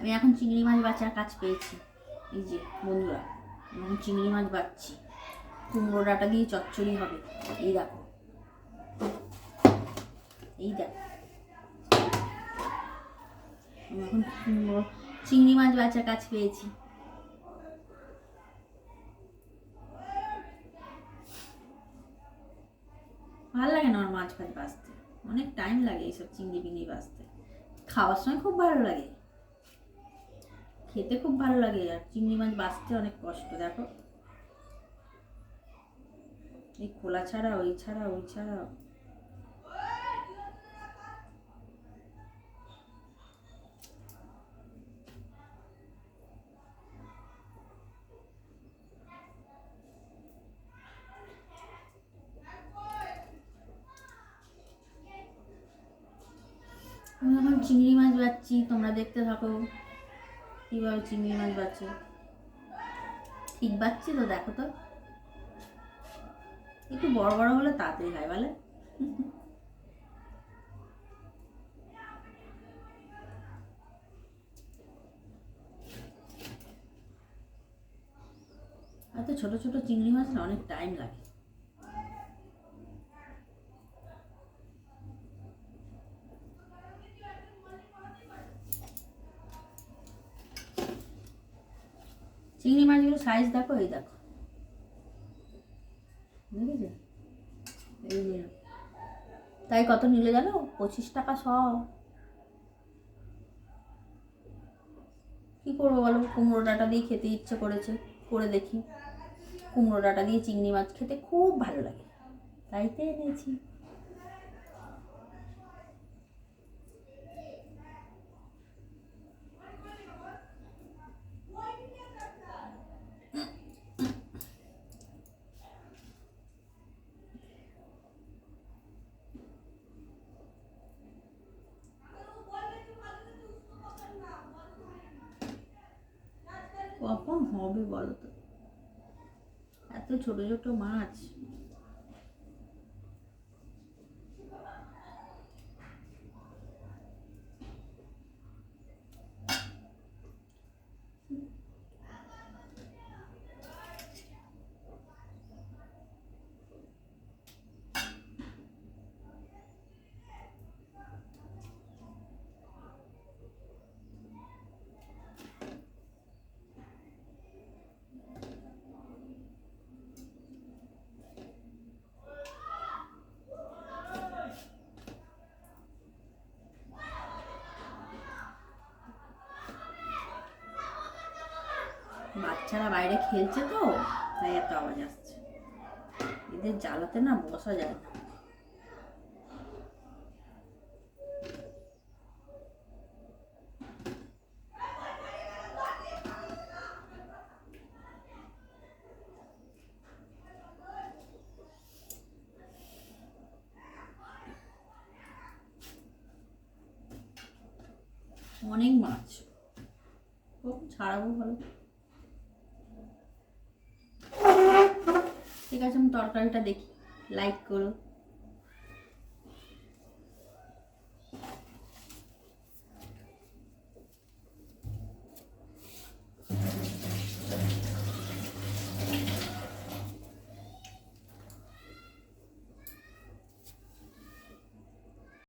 আমি এখন চিংড়ি মাছ বাঁচার কাজ পেয়েছি। এই যে বন্ধুরা, আমি চিংড়ি মাছ বাচ্ছি। কুমড়ো ডাটা দিয়ে চচ্চড়ি হবে। এই দেখো। এই দেখো। এখন কুমড়ো, চিংড়ি মাছ বাঁচার কাজ পেয়েছি। ভালো লাগে না আমার মাছ ফাছ বাঁচতে। অনেক টাইম লাগে এইসব চিংড়ি পিংড়ি বাঁচতে। খাওয়ার সময় খুব ভালো লাগে। খেতে খুব ভালো লাগে আর চিংড়ি মাছ বাঁচতে অনেক কষ্ট, দেখো। এই খোলা ছাড়া ওই ছাড়া ওই ছাড়া আমি এখন চিংড়ি মাছ বাচ্ছি, তোমরা দেখতে থাকো। কীভাবে চিংড়ি মাছ বাচ্ছে ঠিক বাচ্ছি তো, দেখো তো। একটু বড় বড় হলে তাড়াতাড়ি হয়, বলে। এত ছোট ছোট চিংড়ি মাছ অনেক টাইম লাগে। চিংড়ি মাছগুলো সাইজ দেখো, এই দেখো। তাই কত নিলে জানো? পঁচিশ টাকা শ। কী করব বলো? কুমড়ো ডাটা দিয়ে খেতে ইচ্ছে করেছে, করে দেখি। কুমড়ো ডাটা দিয়ে চিংড়ি মাছ খেতে খুব ভালো লাগে। তাই তো এনেছি। হবে বলো তো এত ছোট ছোট মাছ। বাচ্চারা বাইরে খেলছে তো, তাই এত আওয়াজ আসছে। এদের জ্বালাতে না বসা যায় না। অনেক মাছ। ছাড়াবো ভালো। ঠিক আছে আমি তরকারিটা দেখি। লাইক করো।